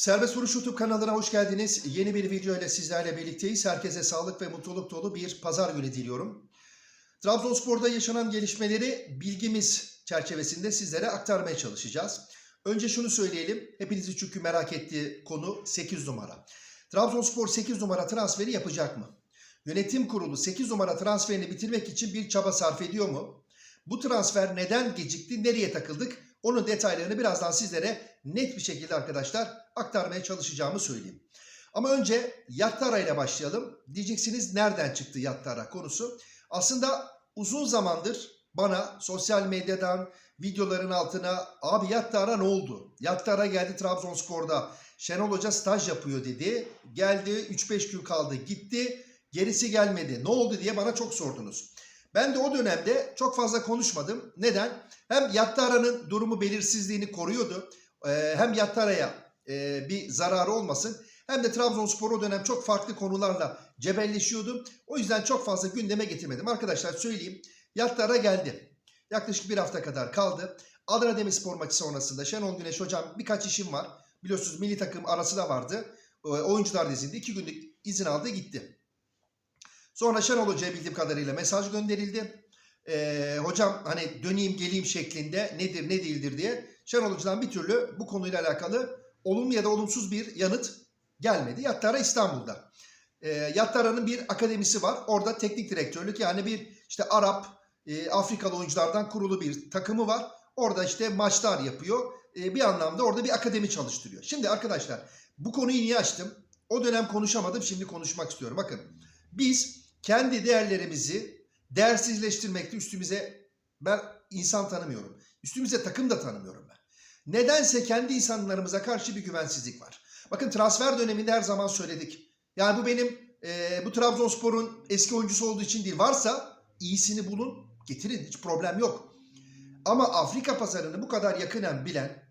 Serbest Vuruş YouTube kanalına hoş geldiniz. Yeni bir video ile sizlerle birlikteyiz. Herkese sağlık ve mutluluk dolu bir pazar günü diliyorum. Trabzonspor'da yaşanan gelişmeleri bilgimiz çerçevesinde sizlere aktarmaya çalışacağız. Önce şunu söyleyelim. Hepinizi çünkü merak ettiği konu 8 numara. Trabzonspor 8 numara transferi yapacak mı? Yönetim kurulu 8 numara transferini bitirmek için bir çaba sarf ediyor mu? Bu transfer neden gecikti, nereye takıldık? Onun detaylarını birazdan sizlere net bir şekilde arkadaşlar aktarmaya çalışacağımı söyleyeyim. Ama önce Yattara ile başlayalım. Diyeceksiniz nereden çıktı Yattara konusu? Aslında uzun zamandır bana sosyal medyadan videoların altına abi Yattara ne oldu? Yattara geldi Trabzonspor'da Şenol Hoca staj yapıyor dedi. Geldi 3-5 gün kaldı gitti. Gerisi gelmedi. Ne oldu diye bana çok sordunuz. Ben de o dönemde çok fazla konuşmadım. Neden? Hem Yattara'nın durumu belirsizliğini koruyordu. Ee, hem Yattara'ya e, bir zararı olmasın. Hem de Trabzonspor o dönem çok farklı konularla cebelleşiyordu. O yüzden çok fazla gündeme getirmedim. Arkadaşlar söyleyeyim. Yattara geldi. Yaklaşık bir hafta kadar kaldı. Adana Demirspor maçı sonrasında Şenol Güneş hocam birkaç işim var. Biliyorsunuz milli takım arası da vardı. Ee, Oyuncular dizinde iki günlük izin aldı gitti. Sonra Şenol Hoca'ya bildiğim kadarıyla mesaj gönderildi. Ee, hocam hani döneyim geleyim şeklinde nedir ne değildir diye Şenol Hoca'dan bir türlü bu konuyla alakalı olumlu ya da olumsuz bir yanıt gelmedi. Yattara İstanbul'da. Ee, Yattara'nın bir akademisi var. Orada teknik direktörlük yani bir işte Arap, e, Afrikalı oyunculardan kurulu bir takımı var. Orada işte maçlar yapıyor. E, bir anlamda orada bir akademi çalıştırıyor. Şimdi arkadaşlar bu konuyu niye açtım? O dönem konuşamadım şimdi konuşmak istiyorum. Bakın biz kendi değerlerimizi değersizleştirmekte üstümüze ben insan tanımıyorum. Üstümüze takım da tanımıyorum ben. Nedense kendi insanlarımıza karşı bir güvensizlik var. Bakın transfer döneminde her zaman söyledik. Yani bu benim e, bu Trabzonspor'un eski oyuncusu olduğu için değil. Varsa iyisini bulun getirin hiç problem yok. Ama Afrika pazarını bu kadar yakinen bilen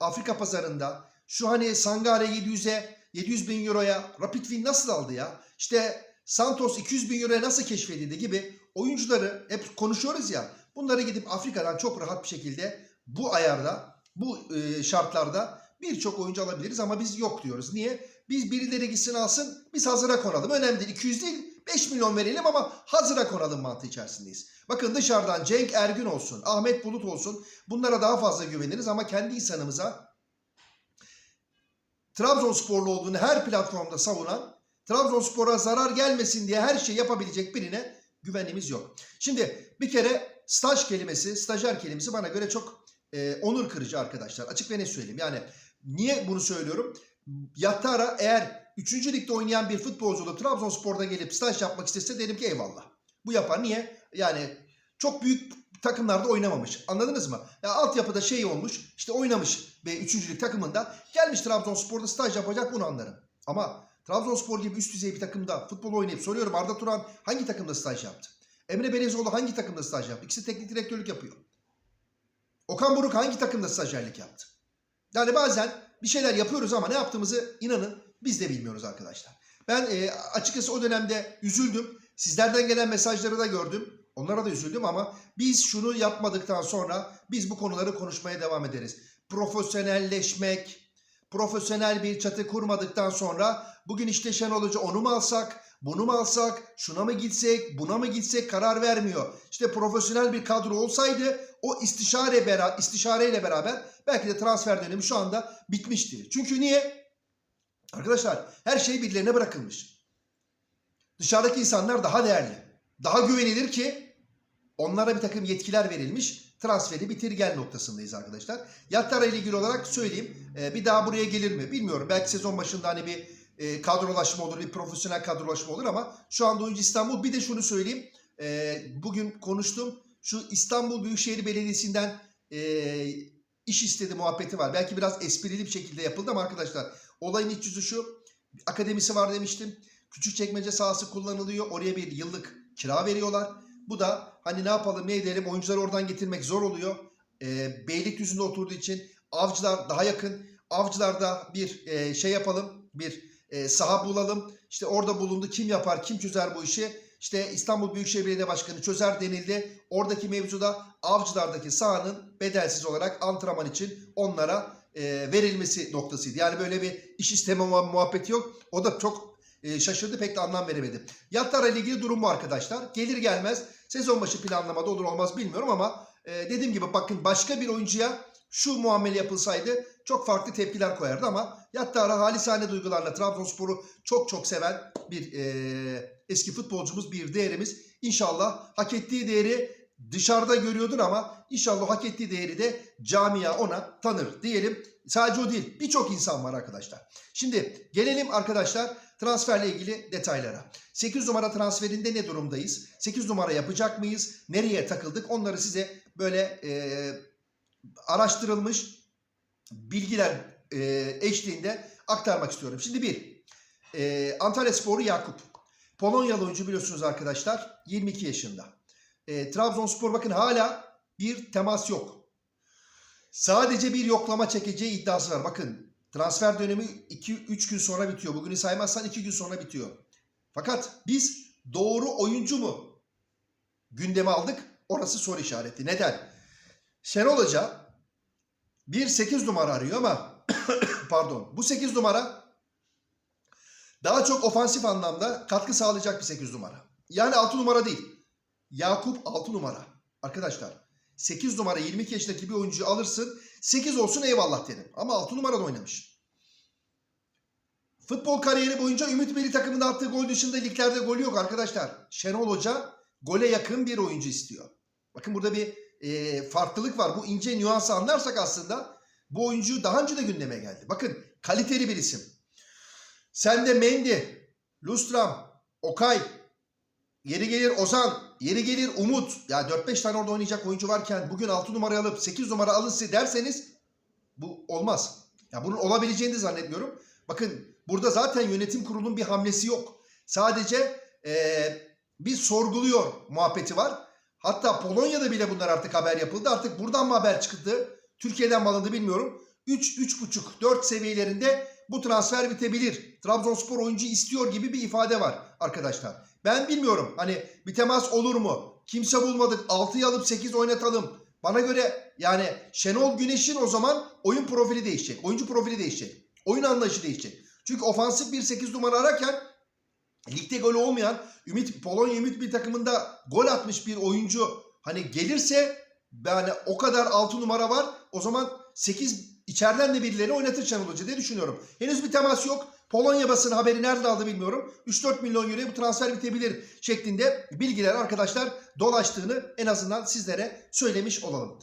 Afrika pazarında şu hani Sangare 700'e 700 bin euroya Rapid Wien nasıl aldı ya? İşte Santos 200 bin euroya nasıl keşfedildi gibi oyuncuları hep konuşuyoruz ya. Bunları gidip Afrika'dan çok rahat bir şekilde bu ayarda, bu e, şartlarda birçok oyuncu alabiliriz ama biz yok diyoruz. Niye? Biz birileri gitsin alsın, biz hazıra konalım. Önemli değil. 200 değil, 5 milyon verelim ama hazıra konalım mantığı içerisindeyiz. Bakın dışarıdan Cenk Ergün olsun, Ahmet Bulut olsun bunlara daha fazla güveniriz ama kendi insanımıza Trabzonsporlu olduğunu her platformda savunan, Trabzonspor'a zarar gelmesin diye her şey yapabilecek birine güvenimiz yok. Şimdi bir kere staj kelimesi, stajyer kelimesi bana göre çok e, onur kırıcı arkadaşlar. Açık ve ne söyleyeyim. Yani niye bunu söylüyorum? Yattara eğer 3. ligde oynayan bir futbolcu Trabzonspor'da gelip staj yapmak istese derim ki eyvallah. Bu yapar. Niye? Yani çok büyük takımlarda oynamamış. Anladınız mı? Ya altyapıda şey olmuş, işte oynamış ve 3. lig takımında gelmiş Trabzonspor'da staj yapacak bunu anlarım. Ama Trabzonspor gibi üst düzey bir takımda futbol oynayıp soruyorum Arda Turan hangi takımda staj yaptı? Emre Belezoğlu hangi takımda staj yaptı? İkisi teknik direktörlük yapıyor. Okan Buruk hangi takımda stajyerlik yaptı? Yani bazen bir şeyler yapıyoruz ama ne yaptığımızı inanın biz de bilmiyoruz arkadaşlar. Ben e, açıkçası o dönemde üzüldüm. Sizlerden gelen mesajları da gördüm. Onlara da üzüldüm ama biz şunu yapmadıktan sonra biz bu konuları konuşmaya devam ederiz. Profesyonelleşmek, profesyonel bir çatı kurmadıktan sonra bugün işte Şenol Hoca onu mu alsak, bunu mu alsak, şuna mı gitsek, buna mı gitsek karar vermiyor. İşte profesyonel bir kadro olsaydı o istişare bera istişareyle beraber belki de transfer dönemi şu anda bitmişti. Çünkü niye? Arkadaşlar her şey birilerine bırakılmış. Dışarıdaki insanlar daha değerli, daha güvenilir ki onlara bir takım yetkiler verilmiş. Transferi bitir gel noktasındayız arkadaşlar. Yattara ile ilgili olarak söyleyeyim. e, bir daha buraya gelir mi bilmiyorum. Belki sezon başında hani bir e, kadrolaşma olur, bir profesyonel kadrolaşma olur ama şu anda oyuncu İstanbul. Bir de şunu söyleyeyim. E, bugün konuştum. Şu İstanbul Büyükşehir Belediyesi'nden e, iş istedi muhabbeti var. Belki biraz esprili bir şekilde yapıldı ama arkadaşlar olayın iç yüzü şu. Akademisi var demiştim. Küçükçekmece sahası kullanılıyor. Oraya bir yıllık kira veriyorlar. Bu da hani ne yapalım ne edelim oyuncuları oradan getirmek zor oluyor. E, Beylikdüzü'nde oturduğu için avcılar daha yakın. Avcılarda bir e, şey yapalım. Bir e, saha bulalım. İşte orada bulundu. Kim yapar, kim çözer bu işi? İşte İstanbul Büyükşehir Belediye Başkanı çözer denildi. Oradaki mevzuda avcılardaki sahanın bedelsiz olarak antrenman için onlara e, verilmesi noktasıydı. Yani böyle bir iş isteme muha- muhabbeti yok. O da çok e, şaşırdı pek de anlam veremedi. Yatlara ile ilgili durum bu arkadaşlar. Gelir gelmez sezon başı planlamada olur olmaz bilmiyorum ama e, dediğim gibi bakın başka bir oyuncuya şu muamele yapılsaydı çok farklı tepkiler koyardı ama Yattara halisane duygularla Trabzonspor'u çok çok seven bir e, eski futbolcumuz, bir değerimiz. İnşallah hak ettiği değeri dışarıda görüyordur ama inşallah hak ettiği değeri de camia ona tanır diyelim. Sadece o değil birçok insan var arkadaşlar. Şimdi gelelim arkadaşlar transferle ilgili detaylara. 8 numara transferinde ne durumdayız? 8 numara yapacak mıyız? Nereye takıldık? Onları size böyle e, araştırılmış bilgiler e, eşliğinde aktarmak istiyorum. Şimdi bir, e, Antalya Sporu Yakup. Polonyalı oyuncu biliyorsunuz arkadaşlar 22 yaşında. E, Trabzonspor bakın hala bir temas yok. Sadece bir yoklama çekeceği iddiası var. Bakın transfer dönemi 2-3 gün sonra bitiyor. Bugünü saymazsan 2 gün sonra bitiyor. Fakat biz doğru oyuncu mu gündeme aldık? Orası soru işareti. Neden? Şenol Hoca bir 8 numara arıyor ama pardon bu 8 numara daha çok ofansif anlamda katkı sağlayacak bir 8 numara. Yani 6 numara değil. Yakup 6 numara. Arkadaşlar 8 numara 22 yaşındaki bir oyuncuyu alırsın 8 olsun eyvallah derim. Ama 6 numarada oynamış. Futbol kariyeri boyunca Ümit Milli takımında attığı gol dışında liglerde golü yok arkadaşlar. Şenol Hoca gole yakın bir oyuncu istiyor. Bakın burada bir e, farklılık var. Bu ince nüansı anlarsak aslında bu oyuncu daha önce de gündeme geldi. Bakın kaliteli bir isim. Sen de Mendy, Lustram, Okay, yeri gelir Ozan, yeri gelir Umut. Ya 4-5 tane orada oynayacak oyuncu varken bugün 6 numarayı alıp 8 numara alın derseniz bu olmaz. Ya bunun olabileceğini de zannetmiyorum. Bakın burada zaten yönetim kurulunun bir hamlesi yok. Sadece eee, bir sorguluyor muhabbeti var. Hatta Polonya'da bile bunlar artık haber yapıldı. Artık buradan mı haber çıktı? Türkiye'den mi alındı bilmiyorum. 3, 3,5, 4 seviyelerinde bu transfer bitebilir. Trabzonspor oyuncu istiyor gibi bir ifade var arkadaşlar. Ben bilmiyorum. Hani bir temas olur mu? Kimse bulmadık. 6'yı alıp 8 oynatalım. Bana göre yani Şenol Güneş'in o zaman oyun profili değişecek. Oyuncu profili değişecek. Oyun anlayışı değişecek. Çünkü ofansif bir 8 numara ararken ligde gol olmayan Ümit Polonya Ümit bir takımında gol atmış bir oyuncu hani gelirse yani o kadar 6 numara var. O zaman 8 içeriden de birileri oynatır Şenol Hoca diye düşünüyorum. Henüz bir temas yok. Polonya basını haberi nerede aldı bilmiyorum. 3-4 milyon euroya bu transfer bitebilir şeklinde bilgiler arkadaşlar dolaştığını en azından sizlere söylemiş olalım.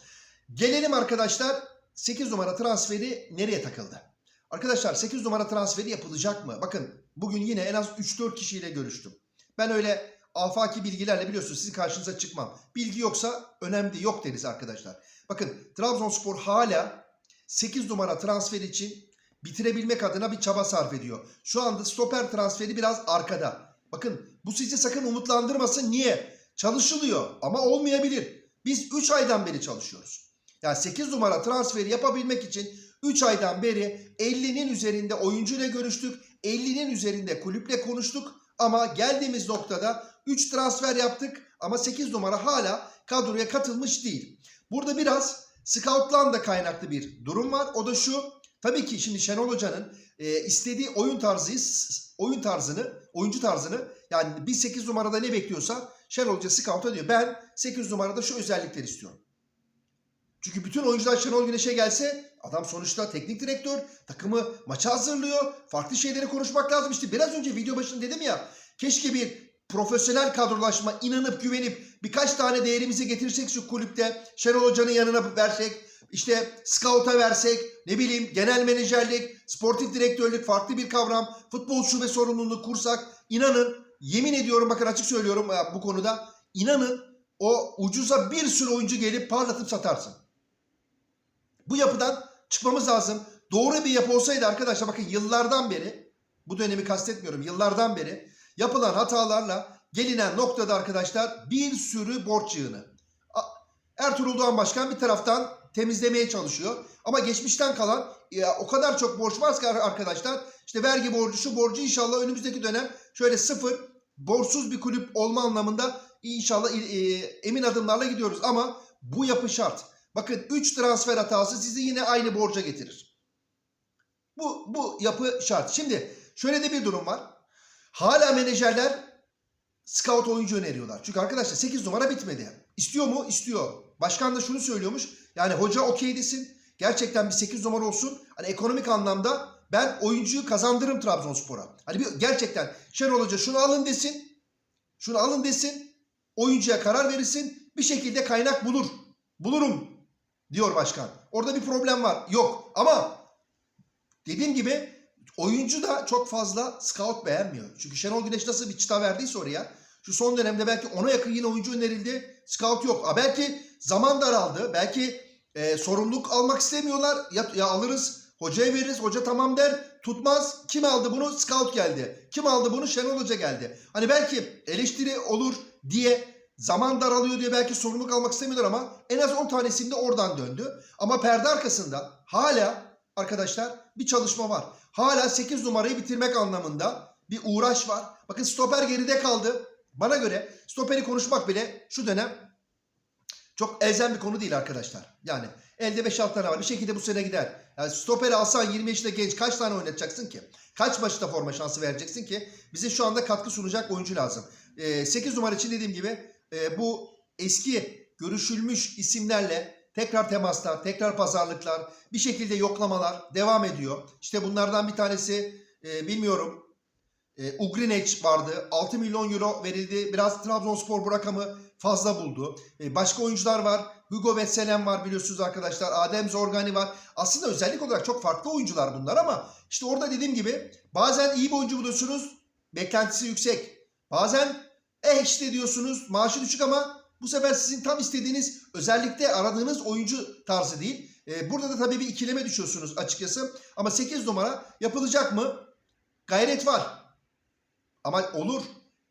Gelelim arkadaşlar 8 numara transferi nereye takıldı? Arkadaşlar 8 numara transferi yapılacak mı? Bakın bugün yine en az 3-4 kişiyle görüştüm. Ben öyle afaki bilgilerle biliyorsunuz sizin karşınıza çıkmam. Bilgi yoksa önemli yok deriz arkadaşlar. Bakın Trabzonspor hala 8 numara transfer için bitirebilmek adına bir çaba sarf ediyor. Şu anda stoper transferi biraz arkada. Bakın bu sizi sakın umutlandırmasın. Niye? Çalışılıyor ama olmayabilir. Biz 3 aydan beri çalışıyoruz. Yani 8 numara transferi yapabilmek için 3 aydan beri 50'nin üzerinde oyuncuyla görüştük. 50'nin üzerinde kulüple konuştuk. Ama geldiğimiz noktada 3 transfer yaptık ama 8 numara hala kadroya katılmış değil. Burada biraz scout'tan da kaynaklı bir durum var. O da şu. Tabii ki şimdi Şenol Hoca'nın e, istediği oyun tarzı, oyun tarzını, oyuncu tarzını yani bir 8 numarada ne bekliyorsa Şenol Hoca scout'a diyor. Ben 8 numarada şu özellikleri istiyorum. Çünkü bütün oyuncular Şenol Güneş'e gelse adam sonuçta teknik direktör takımı maça hazırlıyor. Farklı şeyleri konuşmak lazım. İşte biraz önce video başında dedim ya keşke bir profesyonel kadrolaşma inanıp güvenip birkaç tane değerimizi getirsek şu kulüpte Şenol Hoca'nın yanına versek işte scout'a versek ne bileyim genel menajerlik, sportif direktörlük farklı bir kavram, futbol şube sorumluluğunu kursak inanın yemin ediyorum bakın açık söylüyorum e, bu konuda inanın o ucuza bir sürü oyuncu gelip parlatıp satarsın. Bu yapıdan çıkmamız lazım. Doğru bir yapı olsaydı arkadaşlar bakın yıllardan beri bu dönemi kastetmiyorum yıllardan beri yapılan hatalarla gelinen noktada arkadaşlar bir sürü borç yığını. Ertuğrul Doğan Başkan bir taraftan temizlemeye çalışıyor. Ama geçmişten kalan ya, o kadar çok borç var ki arkadaşlar işte vergi borcu şu borcu inşallah önümüzdeki dönem şöyle sıfır borçsuz bir kulüp olma anlamında inşallah e, emin adımlarla gidiyoruz. Ama bu yapı şart. Bakın 3 transfer hatası sizi yine aynı borca getirir. Bu, bu yapı şart. Şimdi şöyle de bir durum var. Hala menajerler scout oyuncu öneriyorlar. Çünkü arkadaşlar 8 numara bitmedi. İstiyor mu? İstiyor. Başkan da şunu söylüyormuş. Yani hoca okey desin. Gerçekten bir 8 numara olsun. Hani ekonomik anlamda ben oyuncuyu kazandırırım Trabzonspor'a. Hani bir, gerçekten Şenol Hoca şunu alın desin. Şunu alın desin. Oyuncuya karar verirsin. Bir şekilde kaynak bulur. Bulurum diyor başkan. Orada bir problem var. Yok ama dediğim gibi oyuncu da çok fazla scout beğenmiyor. Çünkü Şenol Güneş nasıl bir çıta verdiyse oraya şu son dönemde belki ona yakın yine oyuncu önerildi. Scout yok. Ha, belki zaman daraldı. Belki e, sorumluluk almak istemiyorlar. Ya, ya alırız hocaya veririz. Hoca tamam der. Tutmaz. Kim aldı bunu? Scout geldi. Kim aldı bunu? Şenol Hoca geldi. Hani belki eleştiri olur diye zaman daralıyor diye belki sorumluluk almak istemiyorlar ama en az 10 tanesinde oradan döndü. Ama perde arkasında hala arkadaşlar bir çalışma var. Hala 8 numarayı bitirmek anlamında bir uğraş var. Bakın stoper geride kaldı. Bana göre stoperi konuşmak bile şu dönem çok elzem bir konu değil arkadaşlar. Yani elde 5-6 tane var. Bir şekilde bu sene gider. Yani stoperi alsan 20 yaşında genç kaç tane oynatacaksın ki? Kaç maçta forma şansı vereceksin ki? Bize şu anda katkı sunacak oyuncu lazım. Ee, 8 numara için dediğim gibi e, bu eski görüşülmüş isimlerle tekrar temaslar, tekrar pazarlıklar, bir şekilde yoklamalar devam ediyor. İşte bunlardan bir tanesi e, bilmiyorum e, Ugrinec vardı. 6 milyon euro verildi. Biraz Trabzonspor bu rakamı fazla buldu. E, başka oyuncular var. Hugo Vesselam var biliyorsunuz arkadaşlar. Adem Zorgani var. Aslında özellik olarak çok farklı oyuncular bunlar ama işte orada dediğim gibi bazen iyi bir oyuncu buluyorsunuz. Beklentisi yüksek. Bazen eh işte diyorsunuz maaşı düşük ama bu sefer sizin tam istediğiniz özellikle aradığınız oyuncu tarzı değil. E, burada da tabii bir ikileme düşüyorsunuz açıkçası. Ama 8 numara yapılacak mı? Gayret var. Ama olur.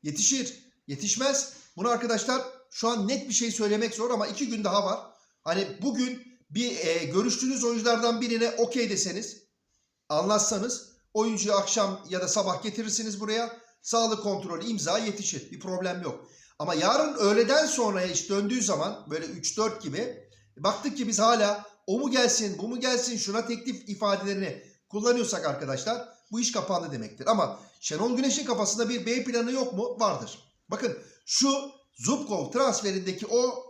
Yetişir. Yetişmez. Bunu arkadaşlar şu an net bir şey söylemek zor ama iki gün daha var. Hani bugün bir e, görüştüğünüz oyunculardan birine okey deseniz anlatsanız oyuncuyu akşam ya da sabah getirirsiniz buraya. Sağlık kontrolü imza yetişir. Bir problem yok. Ama yarın öğleden sonraya iş döndüğü zaman böyle 3-4 gibi baktık ki biz hala o mu gelsin bu mu gelsin şuna teklif ifadelerini kullanıyorsak arkadaşlar bu iş kapandı demektir. Ama Şenol Güneş'in kafasında bir B planı yok mu? Vardır. Bakın şu Zubkov transferindeki o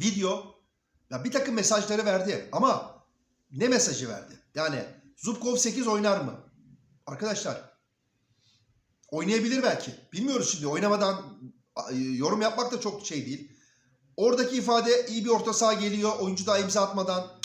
video ya bir takım mesajları verdi ama ne mesajı verdi? Yani Zubkov 8 oynar mı? Arkadaşlar oynayabilir belki. Bilmiyoruz şimdi oynamadan yorum yapmak da çok şey değil. Oradaki ifade iyi bir orta saha geliyor. Oyuncu da imza atmadan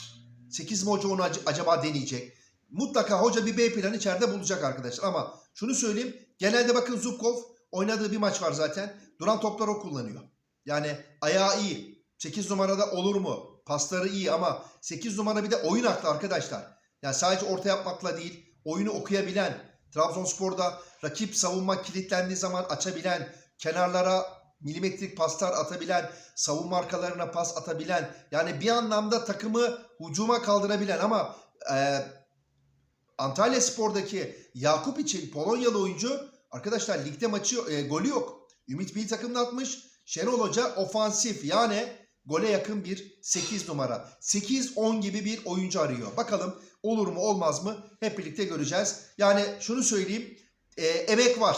8 mi hoca onu acaba deneyecek? Mutlaka hoca bir B planı içeride bulacak arkadaşlar. Ama şunu söyleyeyim. Genelde bakın Zubkov oynadığı bir maç var zaten. Duran topları o kullanıyor. Yani ayağı iyi. 8 numarada olur mu? Pasları iyi ama 8 numara bir de oyun aklı arkadaşlar. Yani sadece orta yapmakla değil, oyunu okuyabilen, Trabzonspor'da rakip savunma kilitlendiği zaman açabilen, kenarlara milimetrik paslar atabilen, savunma arkalarına pas atabilen, yani bir anlamda takımı hucuma kaldırabilen ama e, Antalya Spor'daki Yakup için Polonyalı oyuncu arkadaşlar ligde maçı e, golü yok. Ümit Bil takımda atmış. Şenol Hoca ofansif yani gole yakın bir 8 numara. 8-10 gibi bir oyuncu arıyor. Bakalım olur mu olmaz mı hep birlikte göreceğiz. Yani şunu söyleyeyim e, emek var.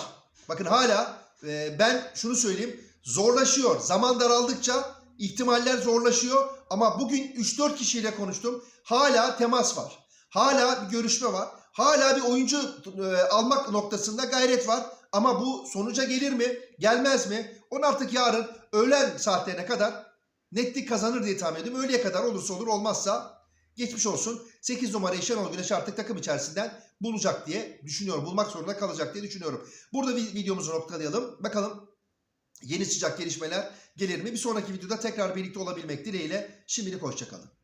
Bakın hala e, ben şunu söyleyeyim zorlaşıyor. Zaman daraldıkça ihtimaller zorlaşıyor. Ama bugün 3-4 kişiyle konuştum. Hala temas var. Hala bir görüşme var. Hala bir oyuncu e, almak noktasında gayret var. Ama bu sonuca gelir mi? Gelmez mi? Onu artık yarın öğlen saatlerine kadar netlik kazanır diye tahmin ediyorum. Öğleye kadar olursa olur olmazsa geçmiş olsun. 8 numarayı Şenol Güneş artık takım içerisinden bulacak diye düşünüyorum. Bulmak zorunda kalacak diye düşünüyorum. Burada videomuzu noktalayalım. Bakalım yeni sıcak gelişmeler gelir mi? Bir sonraki videoda tekrar birlikte olabilmek dileğiyle şimdilik hoşçakalın.